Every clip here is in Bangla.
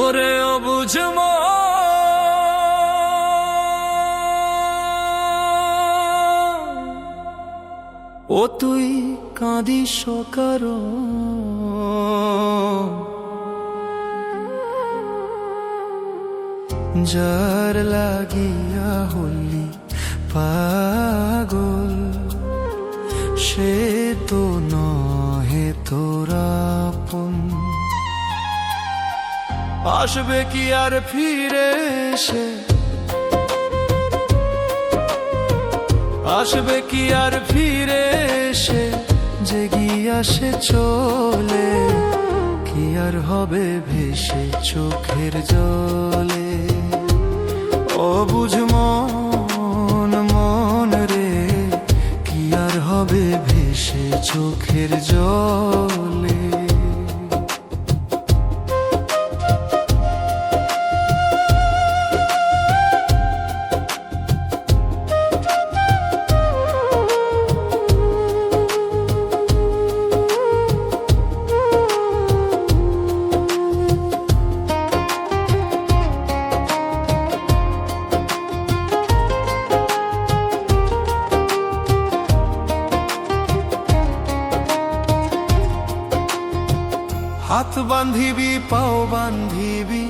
ওরে অবুঝ ও তুই কাঁদিস কারও যার লাগিয়া হলি পাগল, সে তো নহে তোরা আপন। আসবে কি আর ফিরে এসে? আসবে কি আর ফিরে এসে? যে গিয়াসে চলে, কি আর হবে ভেসে চোখের জলে? ও বুঝ মন মন রে, কি আর হবে ভেসে চোখের জলে? হাত বান্ধিবি, পাও বান্ধিবি,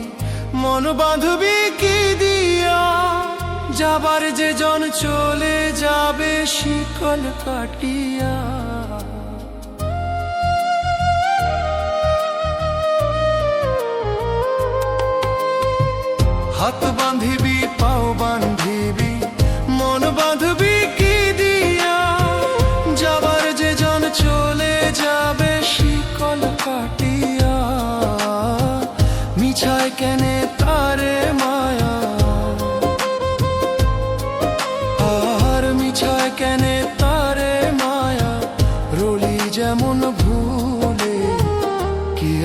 মন বাঁধবি কি দিয়া? যাবার যে জন চলে যাবে শিকল কাটিয়া।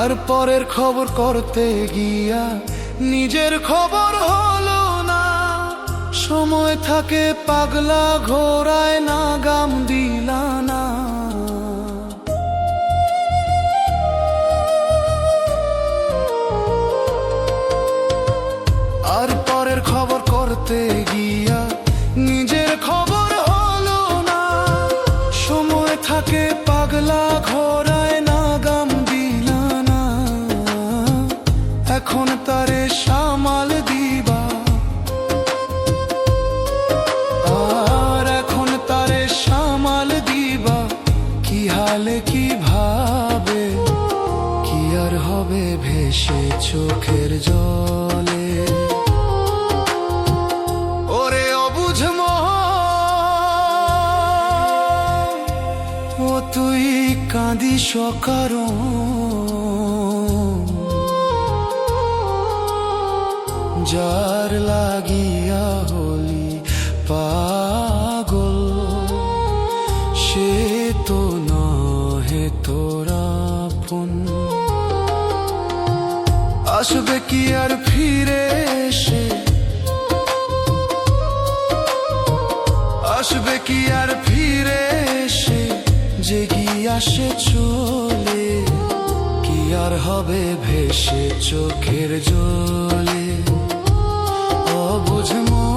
আর পরের খবর করতে গিয়া নিজের খবর হলো না। সময় থাকে পাগলা ঘোরায় না গাম দিলা না আর পরের খবর করতে গিয়া ভেসে চোখের জলে। ওরে অবুঝ ও তুই কাঁদি কারণ যার লাগিয়া হলি পাগল আসবে কি আর ফিরে এসে? আসবে কি আর ফিরে এসে? যে কি আসে চলে, কি আর হবে ভেসে চোখের জলে? অবুঝ মন